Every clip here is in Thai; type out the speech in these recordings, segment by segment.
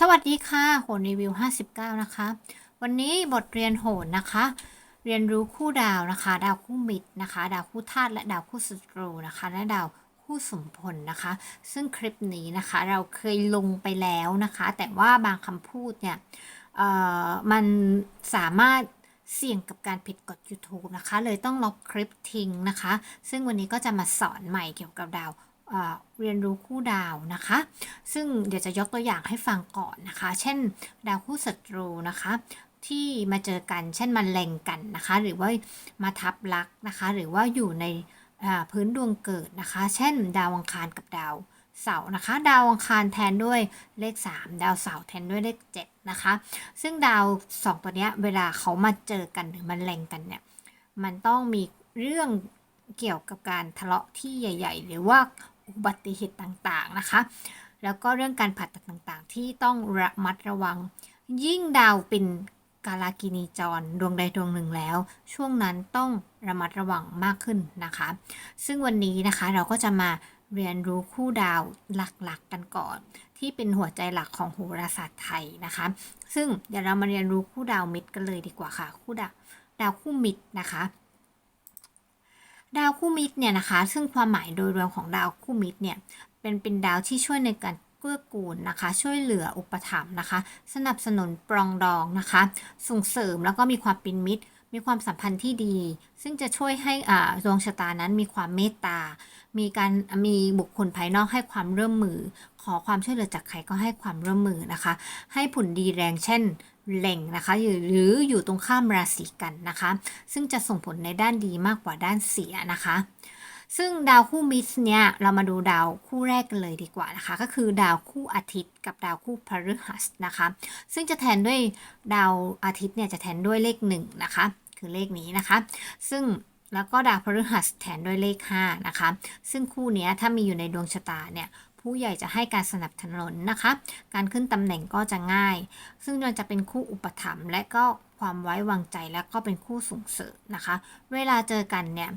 สวัสดีค่ะ โหนรีวิว 59 นะคะ วันนี้บทเรียนโหนนะคะ เรียนรู้คู่ดาวนะคะ ดาวคู่มิตรนะคะ ดาวคู่ธาตุและดาวคู่ศัตรูนะคะ และดาวคู่สมพลนะคะ ซึ่งคลิปนี้นะคะเราเคยลงไปแล้วนะคะ แต่ว่าบางคำพูดเนี่ยเอ่อมันสามารถเสี่ยงกับการผิดกฎ YouTube นะคะ เลยต้องลบคลิปทิ้งนะคะ ซึ่งวันนี้ก็จะมาสอนใหม่เกี่ยวกับดาว เรียนรู้คู่ดาวนะคะ ซึ่งเดี๋ยวจะยกตัวอย่างให้ฟังก่อนนะคะ เช่น ดาวคู่ศัตรูนะคะที่มาเจอกัน เช่นมันแรงกันนะคะ หรือว่ามาทับลักนะคะ หรือว่าอยู่ในพื้นดวงเกิดนะคะ เช่น ดาวอังคารกับดาวเสาร์นะคะ ดาวอังคารแทนด้วยเลข 3 ดาวเสาร์แทนด้วยเลข7นะคะ ซึ่งดาว 2 ตัวนี้เวลาเขามาเจอกันหรือมันแรงกันเนี่ย มันต้องมีเรื่องเกี่ยวกับการทะเลาะที่ใหญ่ ๆ หรือว่า อุบัติเหตุต่างๆนะคะ แล้วก็เรื่องการผ่าตัดต่างๆ ที่ต้องระมัดระวัง ยิ่งดาวเป็นกาลากินีจรดวงใดดวงหนึ่งแล้ว ช่วงนั้นต้องระมัดระวังมากขึ้นนะคะ ซึ่งวันนี้นะคะเราก็จะมาเรียนรู้คู่ดาวหลักๆกันก่อน ที่เป็นหัวใจหลักของโหราศาสตร์ไทยนะคะ ซึ่งเดี๋ยวเรามาเรียนรู้คู่ดาวมิตรกันเลยดีกว่าค่ะ คู่ดาวดาวคู่มิตรนะคะ ดาวคู่มิตรเนี่ยนะคะ ซึ่งความหมายโดยรวมของดาวคู่มิตรเนี่ยเป็นเป็นดาวที่ช่วยในการเกื้อกูลนะคะ ช่วยเหลืออุปถัมภ์นะคะ สนับสนุนปรองดองนะคะ ส่งเสริมแล้วก็มีความเป็นมิตร มีความสัมพันธ์ที่ดี ซึ่งจะช่วยให้อ่าดวงชะตานั้นมีความเมตตา มีการมีบุคคลภายนอกให้ความร่วมมือ ขอความช่วยเหลือจากใครก็ให้ความร่วมมือนะคะ ให้ผลดีแรงเช่น แหล่งนะคะหรืออยู่ตรงข้ามราศีกันนะคะ ซึ่งจะส่งผลในด้านดีมากกว่าด้านเสียนะคะ ซึ่งดาวคู่มิตรเนี่ยเรามาดูดาวคู่แรกกันเลยดีกว่านะคะ ก็คือดาวคู่อาทิตย์กับดาวคู่พฤหัสนะคะ ซึ่งจะแทนด้วยดาวอาทิตย์เนี่ยจะแทนด้วยเลขหนึ่งนะคะคือเลขนี้นะคะ ซึ่งแล้วก็ดาวพฤหัสแทนด้วยเลข5นะคะ ซึ่งคู่นี้ถ้ามีอยู่ในดวงชะตาเนี่ย ผู้ใหญ่จะให้การสนับสนุนนะคะ การขึ้นตำแหน่งก็จะง่าย ซึ่งมันจะเป็นคู่อุปถัมภ์และก็ความไว้วางใจและก็เป็นคู่ส่งเสริมนะคะ เวลาเจอกันเนี่ย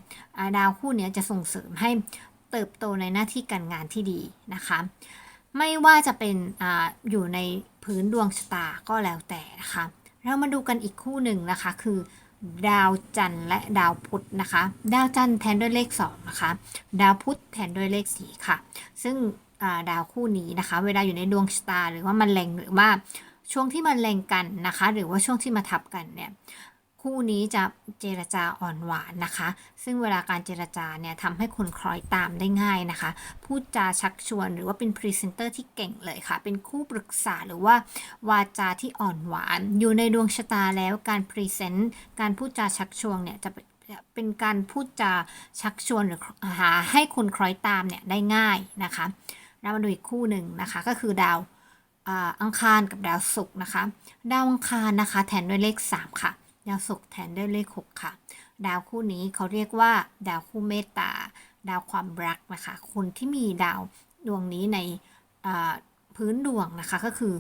ดาวคู่นี้จะส่งเสริมให้เติบโตในหน้าที่การงานที่ดีนะคะ ไม่ว่าจะเป็นออยู่ในพื้นดวงชะตาก็แล้วแต่นะคะ เรามาดูกันอีกคู่หนึ่งนะคะคือดาวจันทร์และดาวพุธนะคะ ดาวจันทร์แทนด้วยเลข2นะคะ ดาวพุธแทนด้วยเลข4ค่ะ ซึ่ง ดาวคู่นี้นะคะ เวลาอยู่ในดวงชะตาหรือว่ามันแรงหรือว่าช่วงที่มันแรงกันนะคะ หรือว่าช่วงที่มาทับกันเนี่ยคู่นี้จะเจรจาอ่อนหวานนะคะ ซึ่งเวลาการเจรจาเนี่ยทำให้คนคล้อยตามได้ง่ายนะคะ พูดจาชักชวนหรือว่าเป็นพรีเซนเตอร์ที่เก่งเลยค่ะ เป็นคู่ปรึกษาหรือว่าวาจาที่อ่อนหวาน อยู่ในดวงชะตาแล้วการพรีเซนต์การพูดจาชักชวนเนี่ยจะเป็นเป็นการพูดจาชักชวนหรือหาให้คนคล้อยตามเนี่ยได้ง่ายนะคะ เรามาดูอีกคู่หนึ่งนะคะ ก็คือดาวอังคารกับดาวศุกร์นะคะ ดาวอังคารนะคะแทนด้วยเลข 3 ค่ะ ดาวศุกร์แทนด้วยเลข 6 ค่ะ ดาวคู่นี้เขาเรียกว่าดาวคู่เมตตา ดาวความรักนะคะ คนที่มีดาวดวงนี้ในพื้นดวงนะคะก็คือ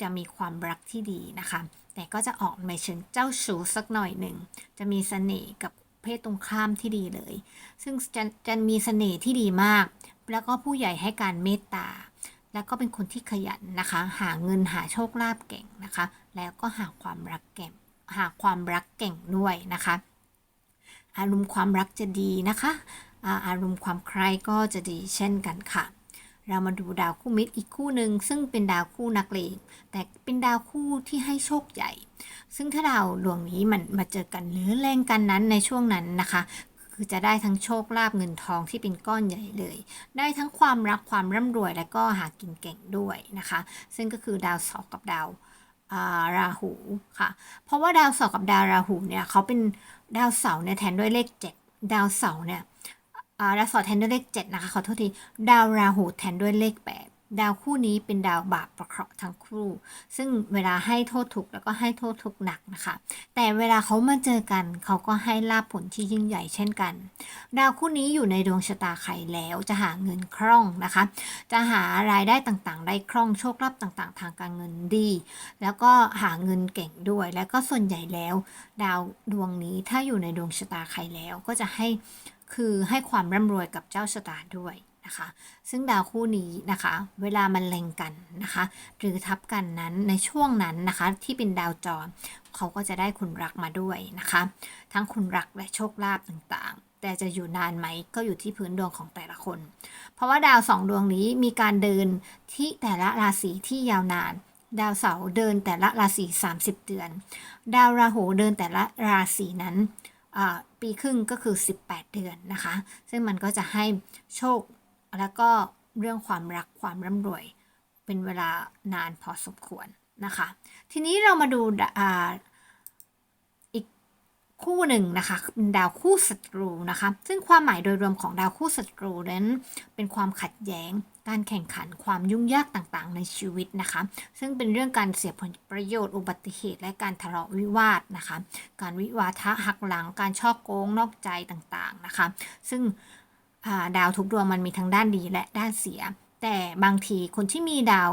จะมีความรักที่ดีนะคะ แต่ก็จะออกในเชิงเจ้าชู้สักหน่อยหนึ่ง จะมีเสน่ห์กับ เพศตรงข้ามที่ดีเลย ซึ่งจะจะมีเสน่ห์ที่ดีมาก แล้วก็ผู้ใหญ่ให้การเมตตา แล้วก็เป็นคนที่ขยันนะคะ หาเงินหาโชคลาภเก่งนะคะ แล้วก็หาความรักเก่ง หาความรักเก่งด้วยนะคะ อารมณ์ความรักจะดีนะคะอาอารมณ์ความใคร่ก็จะดีเช่นกันค่ะ เรามาดูดาวคู่มิตรอีกคู่หนึ่งซึ่งเป็นดาวคู่นักเลงแต่เป็นดาวคู่ที่ให้โชคใหญ่ ซึ่งถ้าดาวดวงนี้มันมาเจอกันหรือแรงกันนั้นในช่วงนั้นนะคะ คือจะได้ทั้งโชคลาภเงินทองที่เป็นก้อนใหญ่เลย ได้ทั้งความรักความร่ำรวยและก็หากินเก่งด้วยนะคะ ซึ่งก็คือดาวเสาร์กับดาวาราหูค่ะ เพราะว่าดาวเสาร์กับดาวราหูเนี่ยเขาเป็นดาวเสาร์เนี่ยแทนด้วยเลข 7 ดาวเสาร์เนี่ยดาวเสาร์แทนด้วยเลข7นะคะขอโทษที ดาวราหูแทนด้วยเลข 8 ดาวคู่นี้เป็นดาวบาปประเคราะห์ทั้งคู่ ซึ่งเวลาให้โทษถูกแล้วก็ให้โทษถูกหนักนะคะ แต่เวลาเขามาเจอกัน เขาก็ให้ลาภผลที่ยิ่งใหญ่เช่นกัน ดาวคู่นี้อยู่ในดวงชะตาใครแล้วจะหาเงินคล่องนะคะ จะหารายได้ต่างๆ ได้คล่องโชคลาภต่างๆ ทางการเงินดี แล้วก็หาเงินเก่งด้วย แล้วก็ส่วนใหญ่แล้ว ดาวดวงนี้ถ้าอยู่ในดวงชะตาใครแล้วก็จะให้คือให้ความร่ำรวยกับเจ้าชะตาด้วย นะคะ ซึ่งดาวคู่นี้นะคะ เวลามันเล็งกันนะคะ หรือทับกันนั้นในช่วงนั้นนะคะ ที่เป็นดาวจรเขาก็จะได้คุณรักมาด้วยนะคะ ทั้งคุณรักและโชคลาภต่างๆ แต่จะอยู่นานไหมก็อยู่ที่พื้นดวงของแต่ละคน เพราะว่าดาวสองดวงนี้มีการเดินที่แต่ละราศีที่ยาวนานดาวเสาร์เดินแต่ละราศี30 เดือน ดาวราหูเดินแต่ละราศีนั้นปีครึ่งก็คือ 18 เดือนนะคะ ซึ่งมันก็จะให้โชค แล้วก็เรื่องความรักความร่ำรวย เป็นเวลานานพอสมควรนะคะ ทีนี้เรามาดูอีกคู่หนึ่งนะคะเป็นดาวคู่ศัตรูนะคะ ซึ่งความหมายโดยรวมของดาวคู่ศัตรูนั้นเป็นความขัดแย้งการแข่งขันความยุ่งยากต่างๆ ในชีวิตนะคะ ซึ่งเป็นเรื่องการเสียผลประโยชน์อุบัติเหตุ และการทะเลาะวิวาทนะคะ การวิวาทะหักหลัง การช่อโกงนอกใจต่างๆนะคะ ซึ่ง ดาวทุกดวงมันมีทั้งด้านดีและด้านเสีย แต่บางทีคนที่มีดาว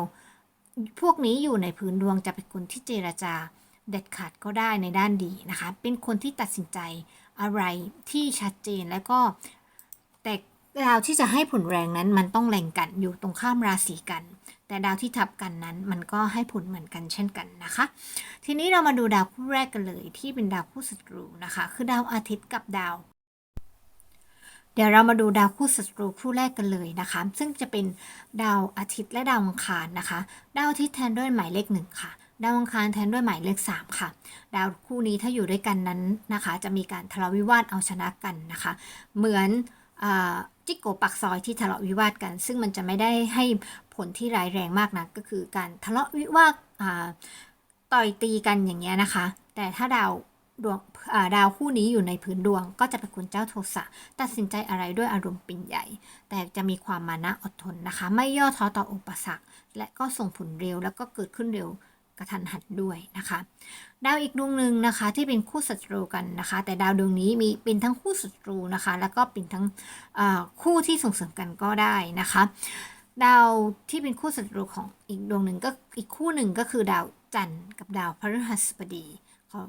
พวกนี้อยู่ในพื้นดวงจะเป็นคนที่เจรจาเด็ดขาดก็ได้ในด้านดีนะคะ เป็นคนที่ตัดสินใจอะไรที่ชัดเจนแล้วก็แต่ดาวที่จะให้ผลแรงนั้นมันต้องแรงกันอยู่ตรงข้ามราศีกัน แต่ดาวที่ทับกันนั้นมันก็ให้ผลเหมือนกันเช่นกันนะคะ ทีนี้เรามาดูดาวคู่แรกกันเลยที่เป็นดาวคู่ศัตรูนะคะ คือดาวอาทิตย์กับดาว เดี๋ยวเรามาดูดาวคู่ศัตรูคู่แรกกันเลยนะคะ ซึ่งจะเป็นดาวอาทิตย์และดาวอังคารนะคะ ดาวอาทิตย์แทนด้วยหมายเลขหนึ่งค่ะ ดาวอังคารแทนด้วยหมายเลขสามค่ะ ดาวคู่นี้ถ้าอยู่ด้วยกันนั้นนะคะ จะมีการทะเลาะวิวาทเอาชนะกันนะคะ เหมือนจิกโกปักซอยที่ทะเลาะวิวาทกัน ซึ่งมันจะไม่ได้ให้ผลที่ร้ายแรงมากนะก็คือการทะเลาะวิวาทต่อยตีกันอย่างเงี้ยนะคะ แต่ถ้าดาว ดวงอ่าดาวคู่นี้อยู่ในพื้นดวงก็จะเป็นคนเจ้าโทสะตัดสินใจอะไรด้วยอารมณ์ปิ่นใหญ่ แต่จะมีความมานะอดทนนะคะ ไม่ย่อท้อต่ออุปสรรค และก็ส่งผลเร็วแล้วก็เกิดขึ้นเร็วกระทันหันด้วยนะคะดาวอีกดวงหนึ่งนะคะที่เป็นคู่ศัตรูกันนะคะ แต่ดาวดวงนี้มีเป็นทั้งคู่ศัตรูนะคะ แล้วก็เป็นทั้งคู่ที่ส่งเสริมกันก็ได้นะคะ ดาวที่เป็นคู่ศัตรูของอีกดวงหนึ่งก็อีกคู่หนึ่งก็คือดาวจันทร์กับดาวพฤหัสบดีเขา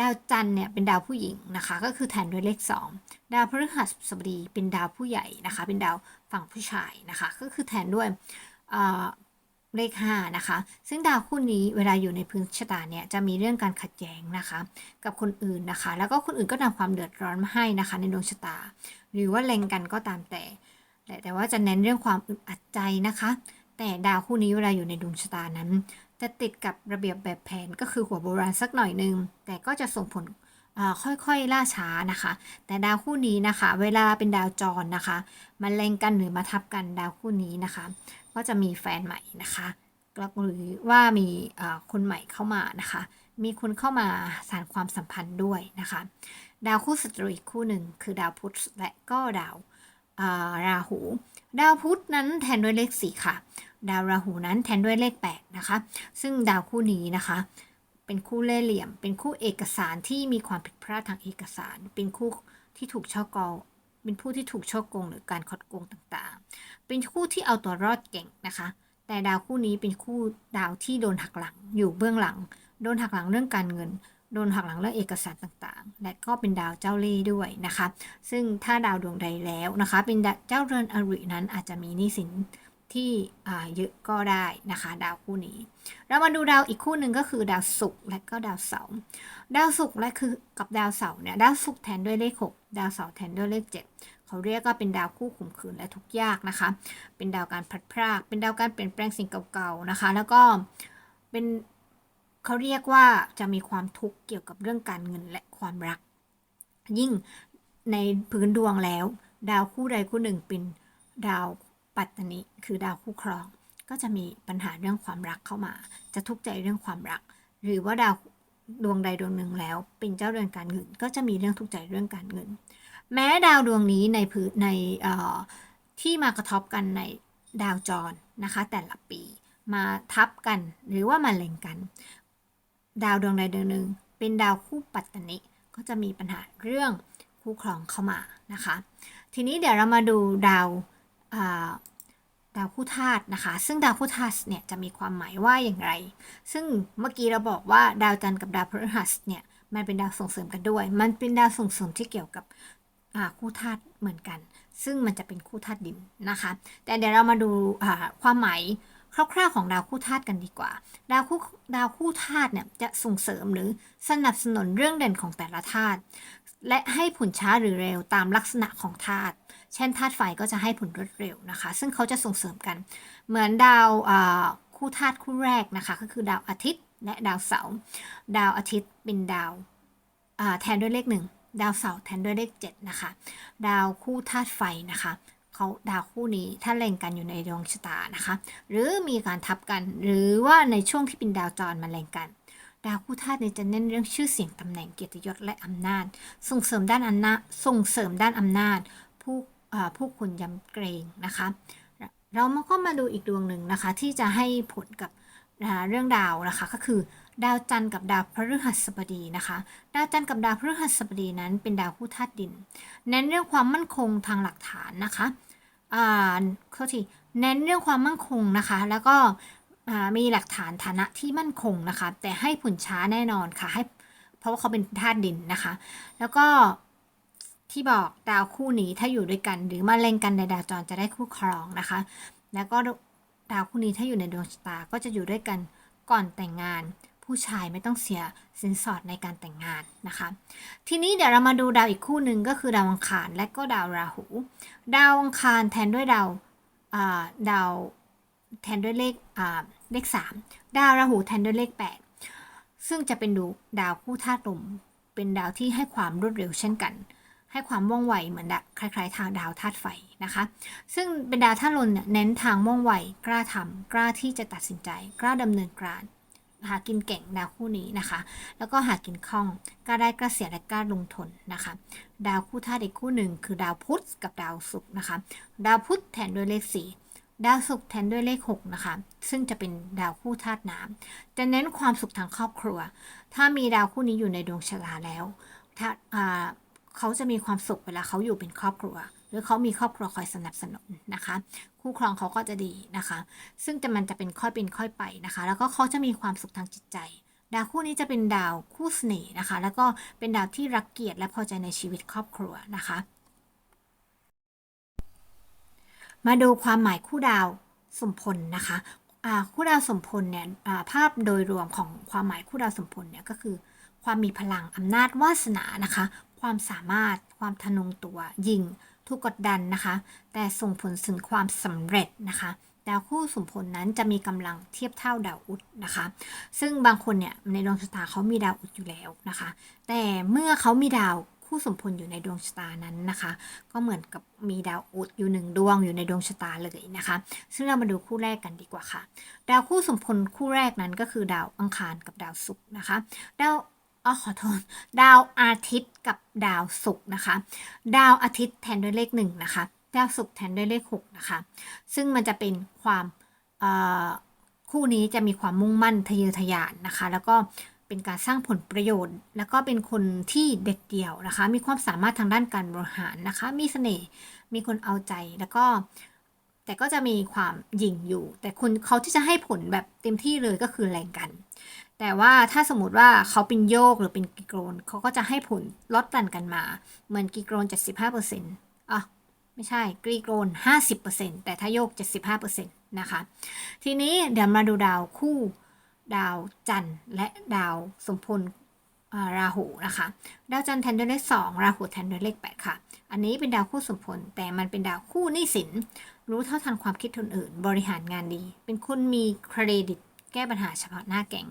ดาวจันเนี่ยเป็นดาวผู้หญิงนะคะ ก็คือแทนด้วยเลข 2 ดาวพฤหัสบดีเป็นดาวผู้ใหญ่นะคะ เป็นดาวฝั่งผู้ชายนะคะ ก็คือแทนด้วยเลข5นะคะ ซึ่งดาวคู่นี้เวลาอยู่ในพื้นชะตาเนี่ยจะมีเรื่องการขัดแย้งนะคะ กับคนอื่นนะคะ แล้วก็คนอื่นก็นำความเดือดร้อนมาให้นะคะ ในดวงชะตา หรือว่าแรงกันก็ตามแต่แต่ แต่ว่าจะเน้นเรื่องความอึดอัดใจนะคะ แต่ดาวคู่นี้เวลาอยู่ในดวงชะตานั้น จะติดกับระเบียบแบบแผนก็คือหัวโบราณสักหน่อยหนึง แต่ก็จะส่งผลค่อยๆ ล่าช้านะคะ แต่ดาวคู่นี้นะคะ เวลาเป็นดาวจรนะคะมันแรงกันหรือมาทับกันดาวคู่นี้นะคะ ก็จะมีแฟนใหม่นะคะแล้วหรือว่ามีคนใหม่เข้ามานะคะ มีคนเข้ามาสานความสัมพันธ์ด้วยนะคะ ดาวคู่ศัตรูอีกคู่หนึ่งคือดาวพุธและก็ดาวาราหู ดาวพุธนั้นแทนด้วยเลขสี่ค่ะ ดาวราหูนั้นแทนด้วยเลขแปดนะคะ ซึ่งดาวคู่นี้นะคะ เป็นคู่เล่เหลี่ยม เป็นคู่เอกสารที่มีความผิดพลาดทางเอกสาร เป็นคู่ที่ถูกช่อโกงเป็นผู้ที่ถูกช่อโกงหรือการคดโกงต่างๆ เป็นคู่ที่เอาตัวรอดเก่งนะคะ แต่ดาวคู่นี้เป็นคู่ดาวที่โดนหักหลัง อยู่เบื้องหลัง โดนหักหลังเรื่องการเงิน โดนหักหลังเรื่องเอกสารต่างๆ และก็เป็นดาวเจ้าเล่ห์ด้วยนะคะ ซึ่งถ้าดาวดวงใดแล้วนะคะ เป็นเจ้าเรือนอรินั้นอาจจะมีหนี้สิน ที่เยอะก็ได้นะคะ ดาวคู่นี้ เรามาดูดาวอีกคู่หนึ่งก็คือดาวศุกร์และก็ดาวเสาร์ดาวศุกร์และคือกับดาวเสาร์เนี่ยดาวศุกร์แทนด้วยเลข 6 ดาวเสาร์แทนด้วยเลข 7 เขาเรียกว่าเป็นดาวคู่ข่มขืนและทุกยากนะคะ เป็นดาวการพัดพราก เป็นดาวการเปลี่ยนแปลงสิ่งเก่าๆนะคะ แล้วก็เป็นเขาเรียกว่าจะมีความทุกข์เกี่ยวกับเรื่องการเงินและความรัก ยิ่งในพื้นดวงแล้ว ดาวคู่ใดคู่หนึ่งเป็นดาว ปัตตนิคือดาวคู่ครอง ก็จะมีปัญหาเรื่องความรักเข้ามา จะทุกข์ใจเรื่องความรัก หรือว่าดาวดวงใดดวงหนึ่งแล้ว เป็นเจ้าเรือนการเงิน ก็จะมีเรื่องทุกข์ใจเรื่องการเงิน แม้ดาวดวงนี้ในพื้นในที่มากระทบกันในดาวจรนะคะ แต่ละปีมาทับกันหรือว่ามาเล็งกัน ดาวดวงใดดวงหนึ่ง เป็นดาวคู่ปัตตนิก็จะมีปัญหาเรื่องคู่ครองเข้ามานะคะ ทีนี้เดี๋ยวเรามาดูดาว ดาวคู่ธาตุนะคะ ซึ่งดาวคู่ธาตุเนี่ยจะมีความหมายว่าอย่างไร ซึ่งเมื่อกี้เราบอกว่าดาวจันทร์กับดาวพฤหัสเนี่ยมันเป็นดาวส่งเสริมกันด้วย มันเป็นดาวส่งเสริมที่เกี่ยวกับคู่ธาตุเหมือนกัน ซึ่งมันจะเป็นคู่ธาตุดินนะคะ แต่เดี๋ยวเรามาดูาความหมายคร่าวๆของดาวคู่ธาตุกันดีกว่า ดาวคู่ดาวคู่ธาตุเนี่ยจะส่งเสริมหรือสนับสนุนเรื่องเด่นของแต่ละธาตุ และให้ผลช้าหรือเร็วตามลักษณะของธาตุ เช่นธาตุไฟก็จะให้ผลรวดเร็วนะคะ ซึ่งเขาจะส่งเสริมกัน เหมือนดาวคู่ธาตุคู่แรกนะคะ ก็คือดาวอาทิตย์และดาวเสาร์ ดาวอาทิตย์เป็นดาวแทนด้วยเลขหนึ่ง ดาวเสาร์แทนด้วยเลขเจ็ดนะคะ ดาวคู่ธาตุไฟนะคะเขาดาวคู่นี้ถ้าเล็งกันอยู่ในดวงชะตานะคะ หรือมีการทับกัน หรือว่าในช่วงที่เป็นดาวจรมาเล็งกัน ดาวคู่ธาตุนี้จะเน้นเรื่องชื่อเสียงตำแหน่งเกียรติยศและอำนาจ ส่งเสริมด้านอำนาจส่งเสริมด้านอำนาจ ผู้ผู้คนยำเกรงนะคะ เรามาก็มาดูอีกดวงหนึ่งนะคะ ที่จะให้ผลกับเรื่องดาวนะคะก็คือดาวจันทร์กับดาวพฤหัสบดีนะคะ ดาวจันทร์กับดาวพฤหัสบดีนั้นเป็นดาวคู่ธาตุดิน เน้นเรื่องความมั่นคงทางหลักฐานนะคะอ่าเข้าทีเน้นเรื่องความมั่นคงนะคะ แล้วก็ มีหลักฐานฐานะที่มั่นคงนะคะ แต่ให้ผลช้าแน่นอนค่ะให้เพราะว่าเขาเป็นธาตุดินนะคะ แล้วก็ที่บอกดาวคู่นี้ถ้าอยู่ด้วยกัน หรือมาเล็งกันในดาวจรจะได้คู่ครองนะคะ แล้วก็ดาวคู่นี้ถ้าอยู่ในดวงชะตาก็จะอยู่ด้วยกันก่อนแต่งงาน ผู้ชายไม่ต้องเสียสินสอดในการแต่งงานนะคะ ทีนี้เดี๋ยวเรามาดูดาวอีกคู่หนึ่งก็คือดาวอังคารและก็ดาวราหู ดาวอังคารแทนด้วยดาวดาว แทนด้วยเลขอ่าเลข 3 ดาวราหูแทนด้วยเลข 8 ซึ่งจะเป็นดูดาวคู่ธาตุลมเป็นดาวที่ให้ความรวดเร็วเช่นกัน ให้ความว่องไวเหมือนดะคล้ายๆ ทางดาวธาตุไฟนะคะ ซึ่งเป็นดาวธาตุลมเนี่ยเน้นทางว่องไวกล้าทำกล้าที่จะตัดสินใจ กล้าดำเนินการหากินเก่งดาวคู่นี้นะคะ แล้วก็หากินคล่องกล้าได้กล้าเสียและกล้าลงทุนนะคะ ดาวคู่ธาตุอีกคู่หนึ่งคือดาวพุธกับดาวศุกร์นะคะ ดาวพุธแทนด้วยเลขสี่ ดาวศุกร์แทนด้วยเลขหกนะคะ ซึ่งจะเป็นดาวคู่ธาตุน้ำจะเน้นความสุขทางครอบครัว ถ้ามีดาวคู่นี้อยู่ในดวงชะตาแล้วถ้าเขาจะมีความสุขเวลาเขาอยู่เป็นครอบครัว หรือเขามีครอบครัวคอยสนับสนุนนะคะ คู่ครองเขาก็จะดีนะคะ ซึ่งจะมันจะเป็นค่อยเป็นค่อยไปนะคะ แล้วก็เขาจะมีความสุขทางจิตใจ ดาวคู่นี้จะเป็นดาวคู่เสน่ห์นะคะ แล้วก็เป็นดาวที่รักเกียรติและพอใจในชีวิตครอบครัวนะคะ มาดูความหมายคู่ดาวสมพลนะคะคู่ดาวสมพลเนี่ยภาพโดยรวมของความหมายคู่ดาวสมพลเนี่ยก็คือ ความมีพลังอำนาจวาสนานะคะ ความสามารถความทะนงตัวยิงถูกกดดันนะคะ แต่ส่งผลถึงความสำเร็จนะคะดาวคู่สมพลนั้นจะมีกำลังเทียบเท่าดาวอุดนะคะ ซึ่งบางคนเนี่ยในดวงชะตาเขามีดาวอุดอยู่แล้วนะคะ แต่เมื่อเขามีดาว คู่สมพลอยู่ในดวงชะตานั้นนะคะ ก็เหมือนกับมีดาวอุดอยู่หนึ่งดวงอยู่ในดวงชะตาเลยนะคะ ซึ่งเรามาดูคู่แรกกันดีกว่าค่ะ ดาวคู่สมพลคู่แรกนั้นก็คือดาวอังคารกับดาวศุกร์นะคะดาวอ๋อขอโทษดาวอาทิตย์กับดาวศุกร์นะคะ ดาวอาทิตย์แทนด้วยเลขหนึ่งนะคะ ดาวศุกร์แทนด้วยเลขหกนะคะ ซึ่งมันจะเป็นความคู่นี้จะมีความมุ่งมั่นทะเยอทะยานนะคะ แล้วก็ เป็นการสร้างผลประโยชน์ แล้วก็เป็นคนที่เด็ดเดี่ยวนะคะ มีความสามารถทางด้านการบริหารนะคะ มีเสน่ห์มีคนเอาใจแล้วก็ แต่ก็จะมีความหยิ่งอยู่ แต่คนเขาที่จะให้ผลแบบเต็มที่เลยก็คือแรงกัน แต่ว่าถ้าสมมติว่าเขาเป็นโยกหรือเป็นกิโกรนเขาก็จะให้ผลลดหลั่นกันมา เหมือนกิโกรน 75%อะไม่ใช่กรีโกรน 50%แต่ถ้าโยก 75%นะคะ ทีนี้เดี๋ยวมาดูดาวคู่ ดาวจันทร์และดาวสมพลราหูนะคะ ดาวจันทร์แทนด้วยเลข2ราหูแทนด้วยเลข8ค่ะ อันนี้เป็นดาวคู่สมพลแต่มันเป็นดาวคู่หนี้สิน รู้เท่าทันความคิดคนอื่น บริหารงานดี เป็นคนมีเครดิตแก้ปัญหาเฉพาะหน้าแก๊ง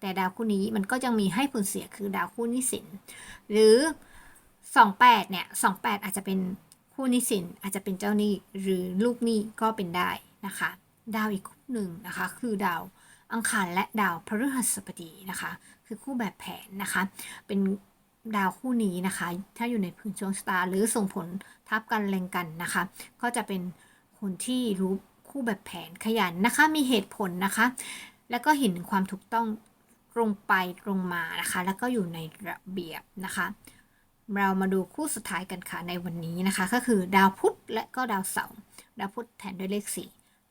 แต่ดาวคู่นี้มันก็ยังมีให้ผลเสียคือดาวคู่นี้สิน หรือ 28เนี่ย28 อาจจะเป็นคู่นี้สิน อาจจะเป็นเจ้าหนี้หรือลูกหนี้ก็เป็นได้นะคะ ดาวอีกคู่หนึ่งนะคะ คือดาว อังคารและดาวพฤหัสบดีนะคะ คือคู่แบบแผนนะคะ เป็นดาวคู่นี้นะคะ ถ้าอยู่ในพื้นดวงชะตาร์หรือส่งผลทับกันแรงกันนะคะ ก็จะเป็นคนที่รู้คู่แบบแผนขยันนะคะ มีเหตุผลนะคะ แล้วก็เห็นความถูกต้องตรงไปตรงมานะคะ แล้วก็อยู่ในระเบียบนะคะ เรามาดูคู่สุดท้ายกันค่ะในวันนี้นะคะ ก็คือดาวพุธและก็ดาวเสาร์ดาวพุธแทนด้วยเลขสี่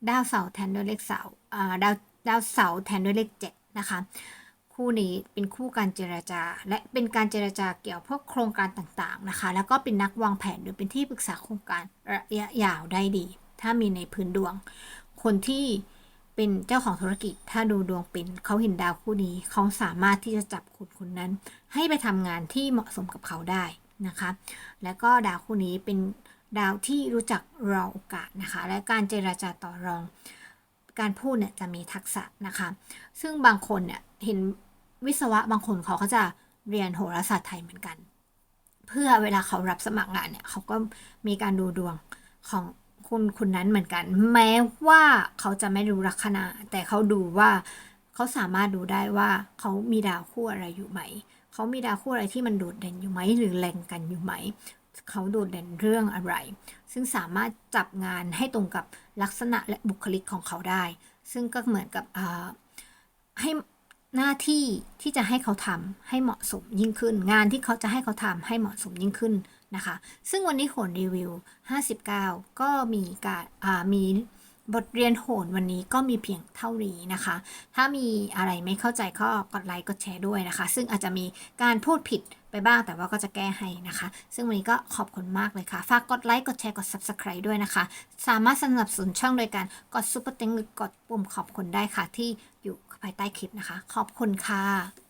ดาวเสาร์แทนด้วยเลขเสาร์อ่าดาว ดาวเสาร์แทนด้วยเลขเจ็ดนะคะ คู่นี้เป็นคู่การเจรจา และเป็นการเจรจาเกี่ยวพวกโครงการต่างๆนะคะ แล้วก็เป็นนักวางแผนหรือเป็นที่ปรึกษาโครงการระยะยาวได้ดี ถ้ามีในพื้นดวง คนที่เป็นเจ้าของธุรกิจถ้าดูดวงเป็นเขาเห็นดาวคู่นี้ เขาสามารถที่จะจับคนคนนั้น ให้ไปทำงานที่เหมาะสมกับเขาได้นะคะ แล้วก็ดาวคู่นี้เป็นดาวที่รู้จักรอโอกาสนะคะ และการเจราจาต่อรอง การพูดเนี่ยจะมีทักษะนะคะ ซึ่งบางคนเนี่ยเห็นวิศวะบางคนเขาก็จะเรียนโหราศาสตร์ไทยเหมือนกัน เพื่อเวลาเขารับสมัครงานเนี่ยเขาก็มีการดูดวงของคุณคุณนั้นเหมือนกัน แม้ว่าเขาจะไม่รู้ลัคนาแต่เขาดูว่าเขาสามารถดูได้ว่าเขามีดาวคู่อะไรอยู่ไหม เขามีดาวคู่อะไรที่มันโดดเด่นอยู่ไหมหรือแรงกันอยู่ไหม เขาโดดเด่นเรื่องอะไร ซึ่งสามารถจับงานให้ตรงกับลักษณะและบุคลิกของเขาได้ ซึ่งก็เหมือนกับให้หน้าที่ที่จะให้เขาทำให้เหมาะสมยิ่งขึ้น งานที่เขาจะให้เขาทำให้เหมาะสมยิ่งขึ้นนะคะ ซึ่งวันนี้โหนรีวิว 59 ก็มีการมี บทเรียนโหนวันนี้ก็มีเพียงเท่านี้นะคะ ถ้ามีอะไรไม่เข้าใจก็กดไลค์กดแชร์ด้วยนะคะ ซึ่งอาจจะมีการพูดผิดไปบ้างแต่ว่าก็จะแก้ให้นะคะ ซึ่งวันนี้ก็ขอบคุณมากเลยค่ะ ฝากกดไลค์กดแชร์กด subscribe ด้วยนะคะ สามารถสนับสนุนช่องโดยการกดซุปเปอร์เต็งหรือกดปุ่มขอบคุณได้ค่ะ ที่อยู่ภายใต้คลิปนะคะ ขอบคุณค่ะ